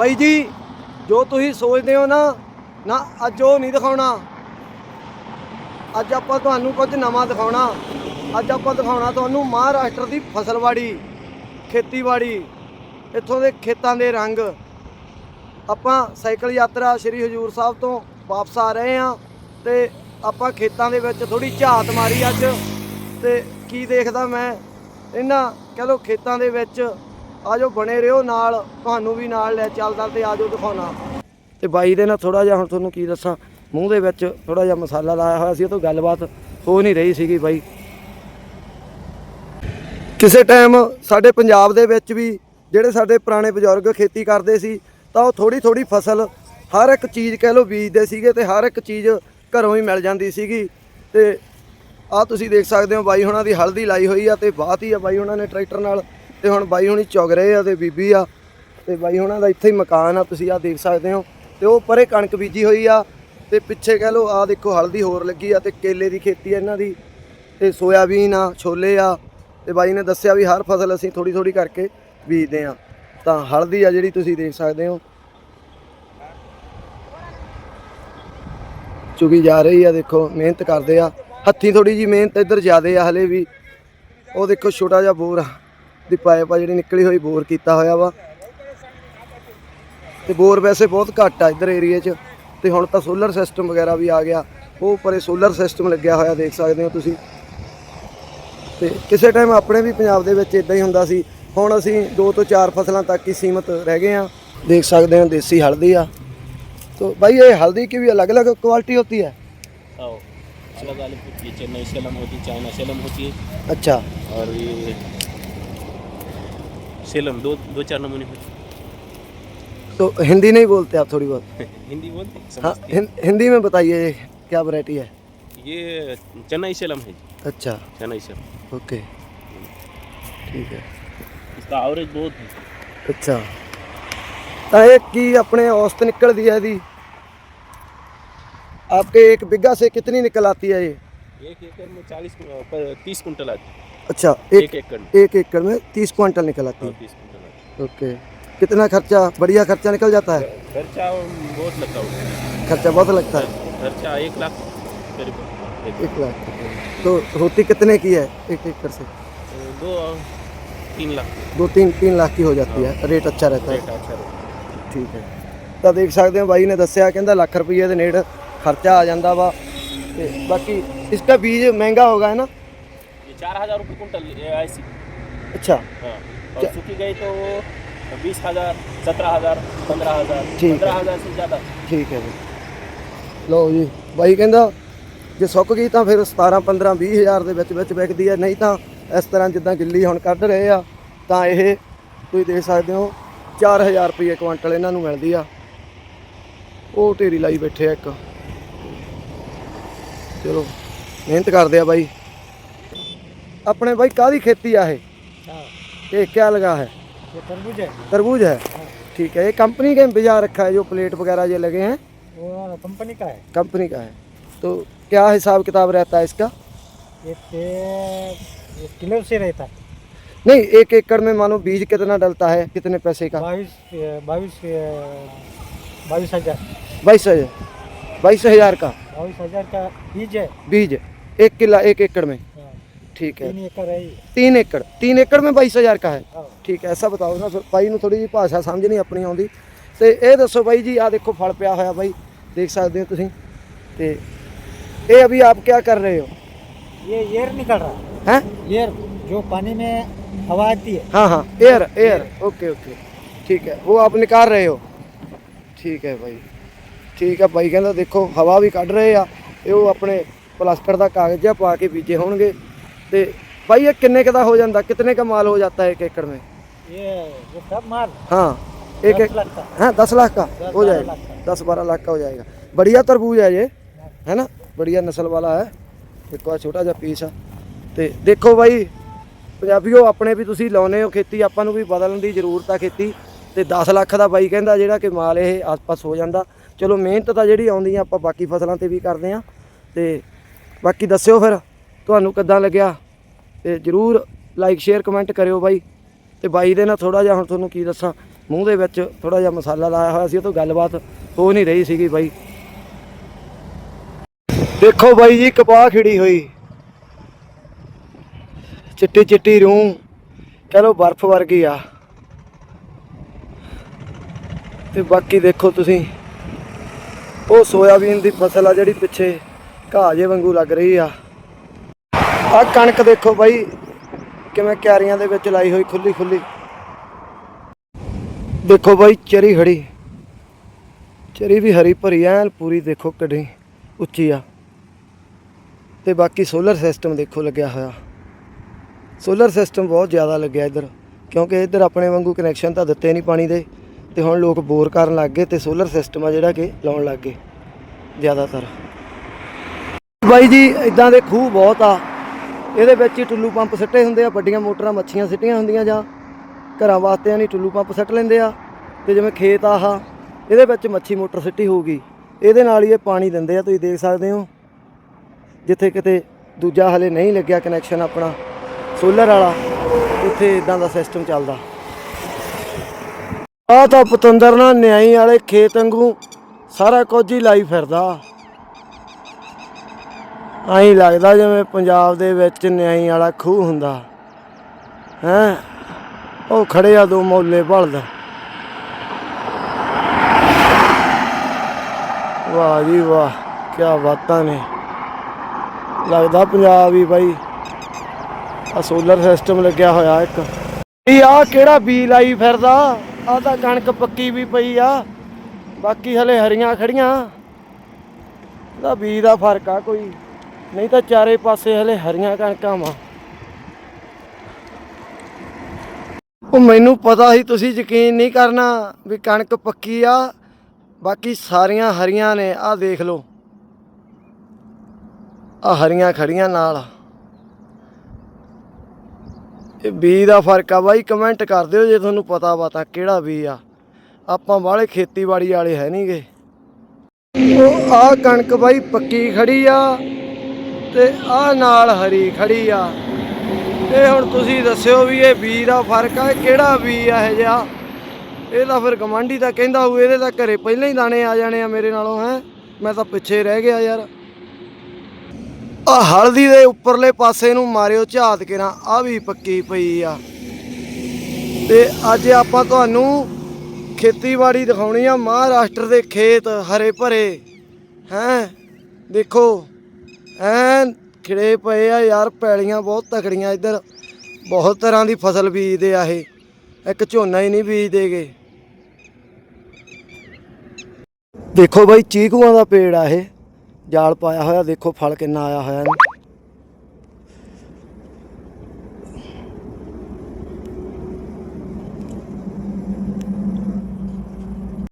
ਬਾਈ ਜੀ, ਜੋ ਤੁਸੀਂ ਸੋਚਦੇ ਹੋ ਨਾ ਨਾ ਅੱਜ ਉਹ ਨਹੀਂ ਦਿਖਾਉਣਾ। ਅੱਜ ਆਪਾਂ ਤੁਹਾਨੂੰ ਕੁਝ ਨਵਾਂ ਦਿਖਾਉਣਾ। ਅੱਜ ਆਪਾਂ ਦਿਖਾਉਣਾ ਤੁਹਾਨੂੰ ਮਹਾਰਾਸ਼ਟਰ ਦੀ ਫਸਲਵਾੜੀ, ਖੇਤੀਬਾੜੀ, ਇੱਥੋਂ ਦੇ ਖੇਤਾਂ ਦੇ ਰੰਗ। ਆਪਾਂ ਸਾਈਕਲ ਯਾਤਰਾ ਸ੍ਰੀ ਹਜੂਰ ਸਾਹਿਬ ਤੋਂ ਵਾਪਸ ਆ ਰਹੇ ਹਾਂ ਤੇ ਆਪਾਂ ਖੇਤਾਂ ਦੇ ਵਿੱਚ ਥੋੜੀ ਝਾਤ ਮਾਰੀ ਅੱਜ। ਤੇ ਕੀ ਦੇਖਦਾ ਮੈਂ, ਇਹਨਾਂ, ਕਹ ਲੋ ਖੇਤਾਂ ਦੇ ਵਿੱਚ ਆਜੋ ਬਣੇ ਰਹੋ ਨਾਲ, ਤੁਹਾਨੂੰ ਵੀ ਨਾਲ ਲੈ ਚੱਲਦਾ ਤੇ ਆਜੋ ਦਿਖਾਉਣਾ। ਤੇ ਬਾਈ ਦੇ ਨਾਲ ਥੋੜਾ ਜਿਹਾ ਹੁਣ ਤੁਹਾਨੂੰ ਕੀ ਦੱਸਾਂ, ਮੂੰਹ ਦੇ ਵਿੱਚ ਥੋੜਾ ਜਿਹਾ ਮਸਾਲਾ ਲਾਇਆ ਹੋਇਆ ਸੀ, ਉਹ ਤੋਂ ਗੱਲਬਾਤ ਹੋ ਨਹੀਂ ਰਹੀ ਸੀਗੀ ਬਾਈ। ਕਿਸੇ ਟਾਈਮ ਸਾਡੇ ਪੰਜਾਬ ਦੇ ਵਿੱਚ ਵੀ ਜਿਹੜੇ ਸਾਡੇ ਪੁਰਾਣੇ ਬਜ਼ੁਰਗ ਖੇਤੀ ਕਰਦੇ ਸੀ, ਤਾਂ ਉਹ ਥੋੜੀ ਥੋੜੀ ਫਸਲ ਹਰ ਇੱਕ ਚੀਜ਼ ਕਹਿ ਲਓ ਬੀਜਦੇ ਸੀਗੇ ਤੇ ਹਰ ਇੱਕ ਚੀਜ਼ ਘਰੋਂ ਹੀ ਮਿਲ ਜਾਂਦੀ ਸੀਗੀ। ਤੇ ਆ ਤੁਸੀਂ ਦੇਖ ਸਕਦੇ ਹੋ ਬਾਈ ਹੁਣਾਂ ਦੀ ਹਲਦੀ ਲਾਈ ਹੋਈ ਆ ਤੇ ਬਾਤ ਹੀ ਆ ਬਾਈ ਹੁਣਾਂ ਨੇ ਟਰੈਕਟਰ ਨਾਲ। ਤੇ ਹੁਣ ਬਾਈ ਹੁਣੀ ਚੁਗ ਰਹੇ ਆ ਤੇ ਬੀਬੀ ਆ ਤੇ ਬਾਈ ਹੁਣਾਂ ਦਾ ਇੱਥੇ ਹੀ ਮਕਾਨ ਆ, ਤੁਸੀਂ ਆ ਦੇਖ ਸਕਦੇ ਹੋ। ਤੇ ਉਹ ਪਰੇ ਕਣਕ ਬੀਜੀ ਹੋਈ ਆ ਤੇ ਪਿੱਛੇ ਕਹਿ ਲਓ ਆ ਦੇਖੋ ਹਲਦੀ ਹੋਰ ਲੱਗੀ ਆ ਤੇ ਕੇਲੇ ਦੀ ਖੇਤੀ ਆ ਇਹਨਾਂ ਦੀ ਤੇ ਸੋਇਆਬੀਨ ਆ, ਛੋਲੇ ਆ ਤੇ ਬਾਈ ਨੇ ਦੱਸਿਆ ਵੀ ਹਰ ਫਸਲ ਅਸੀਂ ਥੋੜੀ ਥੋੜੀ ਕਰਕੇ ਬੀਜਦੇ ਆ। ਤਾਂ ਹਲਦੀ ਆ ਜਿਹੜੀ ਤੁਸੀਂ ਦੇਖ ਸਕਦੇ ਹੋ। ਚੁਗੀ ਜਾ ਰਹੀ ਆ, ਦੇਖੋ ਮਿਹਨਤ ਕਰਦੇ ਆ। ਹੱਥੀਂ ਥੋੜੀ ਜੀ ਮਿਹਨਤ ਇੱਧਰ ਜ਼ਿਆਦੇ ਆ ਹਲੇ ਵੀ। ਉਹ ਦੇਖੋ ਛੋਟਾ ਜਿਹਾ ਬੋਰ ਆ। ਦੀ ਪਾਇਪ ਆ ਜਿਹੜੀ ਨਿਕਲੀ ਹੋਈ ਬੋਰ ਕੀਤਾ ਹੋਇਆ ਵਾ ਤੇ ਬੋਰ ਵੈਸੇ ਬਹੁਤ ਘੱਟ ਆ ਇੱਧਰ ਏਰੀਏ 'ਚ ਤੇ ਹੁਣ ਤਾਂ ਸੋਲਰ ਸਿਸਟਮ ਵਗੈਰਾ ਵੀ ਆ ਗਿਆ ਉਹ ਪਰੇ ਸੋਲਰ ਸਿਸਟਮ ਲੱਗਿਆ ਹੋਇਆ ਦੇਖ ਸਕਦੇ ਹੋ ਤੁਸੀਂ ਤੇ ਕਿਸੇ ਟਾਈਮ ਆਪਣੇ ਵੀ ਪੰਜਾਬ ਦੇ ਵਿੱਚ ਇਦਾਂ ਹੀ ਹੁੰਦਾ ਸੀ ਹੁਣ ਅਸੀਂ ਦੋ ਤੋਂ ਚਾਰ ਫਸਲਾਂ ਤੱਕ ਹੀ ਸੀਮਤ ਰਹਿ ਗਏ ਆ ਦੇਖ ਸਕਦੇ ਹੋ ਦੇਸੀ ਹਲਦੀ ਆ तो भाई ये हल्दी की भी अलग अलग क्वालिटी होती है हाँ अलग अलग होती है चेन्नई सेलम होती है चाइना सेलम होती है अच्छा और ये सेलम दो दो चार नमूने होते हैं तो हिंदी नहीं बोलते आप थोड़ी बहुत हिंदी बोलते हैं हाँ समझते हिं, हिंदी में बताइए ये क्या वैरायटी है हैं ये चेन्नई सेलम है अच्छा चेन्नई सेलम ओके ठीक है इसका एवरेज बहुत है ਅੱਛਾ ਤਾਂ ਇਹ ਕੀ ਆਪਣੇ औसत निकलती है ਇਹਦੀ आपके एक बिग्घा से कितनी निकल आती है ये एक एकड़ में चालीस तीस कुंटल आती है अच्छा एक एक एकड़ में एक एकड़ में तीस क्विंटल निकल आती हाँ है तीस कुंटल आती ओके कितना खर्चा बढ़िया खर्चा निकल जाता है है खर्चा बहुत लगता है खर्चा बहुत लगता है खर्चा एक लाख करीब एक- एक लाख तो होती कितने की है एक एकड़ से दो तीन लाख दो तीन तीन लाख की हो जाती है रेट अच्छा रहता है रेट अच्छा रहता ਠੀਕ ਹੈ ਤਾਂ ਦੇਖ ਸਕਦੇ ਹੋ ਬਾਈ ਨੇ ਦੱਸਿਆ ਕਹਿੰਦਾ ਲੱਖ ਰੁਪਏ ਦੇ ਨੇੜ ਖਰਚਾ ਆ ਜਾਂਦਾ ਵਾ ਤੇ बाकी इसका बीज महंगा होगा है ना ये चार हजार रुपये कुंटल अच्छा। हाँ और गई तो बीस हजार सत्रह हजार पंद्रह हजार ठीक है। हजार से ज़्यादा। ਠੀਕ ਹੈ ਜੀ ਲਓ ਜੀ ਬਾਈ ਕਹਿੰਦਾ ਜੇ ਸੁੱਕ ਗਈ ਤਾਂ ਫਿਰ 17 15 20000 ਦੇ ਵਿੱਚ ਵਿੱਚ ਵਿਕਦੀ ਹੈ ਨਹੀਂ ਤਾਂ ਇਸ ਤਰ੍ਹਾਂ ਜਿੱਦਾਂ ਗਿੱਲੀ ਹੁਣ ਕੱਢ ਰਹੇ ਆ ਤਾਂ ਇਹ ਤੁਸੀਂ ਦੇਖ ਸਕਦੇ ਹੋ 4000 ਰੁਪਏ ਕੁਇੰਟਲ ਇਹਨਾਂ ਨੂੰ ਮਿਲਦੀ ਆ ਉਹ ਢੇਰੀ ਲਾਈ ਬੈਠੇ ਆ ਇੱਕ ਚਲੋ ਮਿਹਨਤ ਕਰਦੇ ਆ ਬਾਈ ਆਪਣੇ ਬਾਈ ਕਾਹਦੀ ਖੇਤੀ ਆ ਇਹ ये क्या लगा है ये तरबूज है तरबूज है ठीक है ये कंपनी के बाजार रखा है जो प्लेट वगैरह ये लगे हैं वो कंपनी का है कंपनी का है तो क्या हिसाब किताब रहता है इसका ये पे- ये किलो से रहता है नहीं एक एकड़ में मानो बीज कितना डलता है कितने पैसे का बाईस बाईस बाईस हजार बाईस हजार बाईस हजार का बाईस हजार का बीज है बीज एक किला एक एकड़ में हाँ, ठीक है तीन एकड़ है ये। तीन एकड़ तीन एकड़ में ਬਾਈਸ ਹਜ਼ਾਰ का है हाँ, ਠੀਕ ਹੈ ਐਸਾ ਬਤਾਓ ਨਾ ਫਿਰ ਬਾਈ ਨੂੰ ਥੋੜੀ ਜਿਹੀ ਭਾਸ਼ਾ ਸਮਝ ਨਹੀਂ ਆਪਣੀ ਆਉਂਦੀ ਤੇ ਇਹ ਦੱਸੋ ਬਾਈ ਜੀ ਆ ਦੇਖੋ ਫਲ ਪਿਆ ਹੋਇਆ ਬਾਈ ਦੇਖ ਸਕਦੇ ਹੋ ਤੁਸੀਂ ਤੇ ਇਹ ਅਭੀ ਆਪ ਕੀ ਕਰ ਰਹੇ ਹੋ ये एयर निकल रहा हैं है एयर जो पानी में हवा आती है हाँ हाँ एयर एयर ओके ओके ठीक है वो आप निकाल रहे हो ਠੀਕ ਹੈ ਬਾਈ ਠੀਕ ਹੈ ਬਾਈ ਕਹਿੰਦਾ ਦੇਖੋ ਹਵਾ ਵੀ ਕੱਢ ਰਹੇ ਆ ਇਹ ਉਹ ਆਪਣੇ ਪਲਾਸਟਰ ਦਾ ਕਾਗਜ਼ ਜਿਹਾ ਪਾ ਕੇ ਬੀਜੇ ਹੋਣਗੇ ਤੇ ਬਾਈ ਇਹ ਕਿੰਨੇ ਕ ਦਾ ਹੋ ਜਾਂਦਾ ਕਿਤਨੇ का माल हो जाता है एक एकड़ में ये ये सब माल हाँ एक दस एक लाख का हाँ दस लाख का दस हो बारह जाएगा लाख का। दस बारह लाख का हो जाएगा बढ़िया तरबूज है ये है ना बढ़िया नस्ल वाला है ਦੇਖੋ ਆ ਛੋਟਾ ਜਿਹਾ ਪੀਸ ਆ ਤੇ ਦੇਖੋ ਬਾਈ ਪੰਜਾਬੀਓ ਆਪਣੇ ਵੀ ਤੁਸੀਂ ਲਾਉਨੇ ਹੋ ਖੇਤੀ ਆਪਾਂ ਨੂੰ ਵੀ ਬਦਲਣ ਦੀ ਜ਼ਰੂਰਤ ਆ ਖੇਤੀ ਤੇ 10 ਲੱਖ ਦਾ ਬਾਈ ਕਹਿੰਦਾ ਜਿਹੜਾ ਕਿ ਮਾਲ ਇਹ ਆਸ-ਪਾਸ ਹੋ ਜਾਂਦਾ ਚਲੋ ਮਿਹਨਤ ਤਾਂ ਜਿਹੜੀ ਆਉਂਦੀ ਆ, ਆਪਾਂ ਬਾਕੀ ਫਸਲਾਂ ਤੇ ਵੀ ਕਰਦੇ ਆ। ਤੇ ਬਾਕੀ ਦੱਸਿਓ ਫਿਰ, ਤੁਹਾਨੂੰ ਕਿੱਦਾਂ ਲੱਗਿਆ? ਤੇ ਜਰੂਰ ਲਾਈਕ ਸ਼ੇਅਰ ਕਮੈਂਟ ਕਰਿਓ ਬਾਈ। ਤੇ ਬਾਈ ਦੇ ਨਾਲ ਥੋੜਾ ਜਿਹਾ ਹੁਣ ਤੁਹਾਨੂੰ ਕੀ ਦੱਸਾਂ, ਮੂੰਹ ਦੇ ਵਿੱਚ ਥੋੜਾ ਜਿਹਾ ਮਸਾਲਾ ਲਾਇਆ ਹੋਇਆ ਸੀ, ਉਹ ਤੋਂ ਗੱਲਬਾਤ ਹੋ ਨਹੀਂ ਰਹੀ ਸੀਗੀ ਬਾਈ। ਦੇਖੋ ਬਾਈ ਜੀ ਕਪਾਹ ਖਿੜੀ ਹੋਈ। ਚਿੱਟੀ ਚਿੱਟੀ ਰੂੰ, ਕਹ ਲੋ ਬਰਫ਼ ਵਰਗੀ ਆ। ਤੇ ਬਾਕੀ ਦੇਖੋ ਤੁਸੀਂ। ਉਹ ਸੋਇਆਬੀਨ ਦੀ ਫਸਲ ਆ ਜਿਹੜੀ ਪਿੱਛੇ ਘਾਹ ਜੇ ਵਾਂਗੂ ਲੱਗ ਰਹੀ ਆ। ਆ ਕਣਕ ਦੇਖੋ ਬਾਈ, ਕਿਵੇਂ ਕਿਆਰੀਆਂ ਦੇ ਵਿੱਚ ਲਾਈ ਹੋਈ ਖੁੱਲੀ ਖੁੱਲੀ। ਦੇਖੋ ਬਾਈ, ਚਰੀ ਖੜੀ। ਚਰੀ ਵੀ ਹਰੀ ਭਰੀ, ਐਨ ਪੂਰੀ ਦੇਖੋ ਕਿੱਡੀ ਉੱਚੀ ਆ। ਤੇ ਬਾਕੀ ਸੋਲਰ ਸਿਸਟਮ ਦੇਖੋ ਲੱਗਿਆ ਹੋਇਆ। ਸੋਲਰ ਸਿਸਟਮ ਬਹੁਤ ਜ਼ਿਆਦਾ ਲੱਗਿਆ ਇੱਧਰ, ਕਿਉਂਕਿ ਇੱਧਰ ਆਪਣੇ ਵਾਂਗੂ ਕਨੈਕਸ਼ਨ ਤਾਂ ਦਿੱਤੇ ਨਹੀਂ ਪਾਣੀ ਦੇ। ਤੇ ਹੁਣ ਲੋਕ ਬੋਰ ਕਰਨ ਲੱਗ ਗਏ ਤੇ ਸੋਲਰ ਸਿਸਟਮ ਆ ਜਿਹੜਾ ਕਿ ਲਾਉਣ ਲੱਗ ਗਏ, ਜ਼ਿਆਦਾਤਰ। ਬਾਈ ਜੀ ਇਦਾਂ ਦੇ ਖੂਹ ਬਹੁਤ ਆ। ਇਹਦੇ ਵਿੱਚ ਹੀ ਟੁੱਲੂ ਪੰਪ ਸਿੱਟੇ ਹੁੰਦੇ ਆ, ਵੱਡੀਆਂ ਮੋਟਰਾਂ ਮੱਛੀਆਂ ਸਿੱਟੀਆਂ ਹੁੰਦੀਆਂ ਜਾਂ ਘਰਾਂ ਵਾਸਤੇ ਨਹੀਂ ਟੁੱਲੂ ਪੰਪ ਸਿੱਟ ਲੈਂਦੇ ਆ। ਤੇ ਜਿਵੇਂ ਖੇਤ ਆਹ, ਇਹਦੇ ਵਿੱਚ ਮੱਛੀ ਮੋਟਰ ਸਿੱਟੀ ਹੋਊਗੀ। ਇਹਦੇ ਨਾਲ ਹੀ ਇਹ ਪਾਣੀ ਦਿੰਦੇ ਆ, ਤੁਸੀਂ ਦੇਖ ਸਕਦੇ ਹੋ। ਜਿੱਥੇ ਕਿਤੇ ਦੂਜਾ ਹਲੇ ਨਹੀਂ ਲੱਗਿਆ ਕਨੈਕਸ਼ਨ ਆਪਣਾ ਸੋਲਰ ਵਾਲਾ, ਉੱਥੇ ਇਦਾਂ ਦਾ ਸਿਸਟਮ ਚੱਲਦਾ। ਆ ਤਾਂ ਪਤੰਦਰ ਨਾਲ ਨਿਆਈ ਵਾਲੇ ਖੇਤ ਵਾਂਗੂ ਸਾਰਾ ਕੁਝ ਹੀ ਲਾਈ ਫਿਰਦਾ। ਆਈ ਲੱਗਦਾ ਜਿਵੇਂ ਪੰਜਾਬ ਦੇ ਵਿੱਚ ਨਿਆਈ ਵਾਲਾ ਖੂਹ ਹੁੰਦਾ। ਹੈ? ਉਹ ਖੜੇ ਆ ਦੋ ਮੌਲੇ ਬਲਦ ਵਾਹ ਜੀ ਵਾਹ ਕੀ ਬਾਤਾਂ ਨੇ। ਲੱਗਦਾ ਪੰਜਾਬ ਹੀ ਬਾਈ। ਆ ਸੋਲਰ ਸਿਸਟਮ ਲੱਗਿਆ ਹੋਇਆ ਇੱਕ। ਇਹ ਆ ਕਿਹੜਾ ਬੀ ਲਾਈ ਫਿਰਦਾ? ਆ ਤਾਂ ਕਣਕ ਪੱਕੀ ਵੀ ਪਈ ਆ। ਬਾਕੀ ਹਲੇ ਹਰੀਆਂ ਖੜੀਆਂ। ਦਾ ਬੀ ਦਾ ਫ਼ਰਕ ਆ ਕੋਈ। ਨਹੀਂ ਤਾਂ ਚਾਰੇ ਪਾਸੇ ਹਲੇ ਹਰੀਆਂ ਕਣਕਾਂ ਵਾ। ਉਹ ਮੈਨੂੰ ਪਤਾ ਸੀ, ਤੁਸੀਂ ਯਕੀਨ ਨਹੀਂ ਕਰਨਾ ਵੀ ਕਣਕ ਪੱਕੀ ਆ। ਬਾਕੀ ਸਾਰੀਆਂ ਹਰੀਆਂ ਨੇ ਆ ਦੇਖ ਲਓ। ਆ ਹਰੀਆਂ ਖੜੀਆਂ ਨਾਲ। ਇਹ ਬੀ ਦਾ ਫ਼ਰਕ ਆ ਬਾਈ ਕਮੈਂਟ ਕਰ ਦਿਓ ਜੇ ਤੁਹਾਨੂੰ ਪਤਾ ਵਾ ਤਾਂ ਕਿਹੜਾ ਬੀ ਆ। ਆਪਾਂ ਬਾਹਲੇ ਖੇਤੀਬਾੜੀ ਵਾਲੇ ਹੈ ਨਹੀਂਗੇ ਉਹ ਆ ਕਣਕ ਬਾਈ ਪੱਕੀ ਖੜੀ ਆ ਤੇ ਆ ਨਾਲ ਹਰੀ ਖੜੀ ਆ। ਇਹ ਹੁਣ ਤੁਸੀਂ ਦੱਸਿਓ ਵੀ ਇਹ ਬੀ ਦਾ ਫ਼ਰਕ ਆ ਕਿਹੜਾ ਬੀ ਆ ਇਹ ਜਿਹਾ? ਇਹ ਤਾਂ ਫਿਰ ਗਮਾਂਡੀ ਤਾਂ ਕਹਿੰਦਾ ਹੋਊ, ਇਹਦੇ ਤਾਂ ਘਰੇ ਪਹਿਲਾਂ ਹੀ ਦਾਣੇ ਆ ਜਾਣੇ ਆ ਮੇਰੇ ਨਾਲੋਂ, ਹੈ? ਮੈਂ ਤਾਂ ਪਿੱਛੇ ਰਹਿ ਗਿਆ ਯਾਰ। ਆ ਹਲਦੀ ਦੇ ਉੱਪਰਲੇ ਪਾਸੇ ਨੂੰ ਮਾਰਿਓ ਝਾਤ ਕੇ ਨਾ, ਆ ਵੀ ਪੱਕੀ ਪਈ ਆ। ਤੇ ਅੱਜ ਆਪਾਂ ਤੁਹਾਨੂੰ ਖੇਤੀਬਾੜੀ ਦਿਖਾਉਣੀ ਆ ਮਹਾਰਾਸ਼ਟਰ ਦੇ ਖੇਤ ਹਰੇ ਭਰੇ। ਹੈਂ? ਦੇਖੋ, ਐਨ ਖਿੜੇ ਪਏ ਆ ਯਾਰ, ਪੈਲੀਆਂ ਬਹੁਤ ਤਕੜੀਆਂ ਇੱਧਰ। ਬਹੁਤ ਤਰ੍ਹਾਂ ਦੀ ਫਸਲ ਬੀਜਦੇ ਆ ਇਹ। ਇੱਕ ਝੋਨਾ ਹੀ ਨਹੀਂ ਬੀਜਦੇਗੇ। ਦੇਖੋ ਬਾਈ, ਚੀਕੂਆਂ ਦਾ ਪੇੜ ਆ ਇਹ। ਜਾਲ ਪਾਇਆ ਹੋਇਆ ਦੇਖੋ ਫਲ ਕਿੰਨਾ ਆਇਆ ਹੋਇਆ ਇਹਨੂੰ।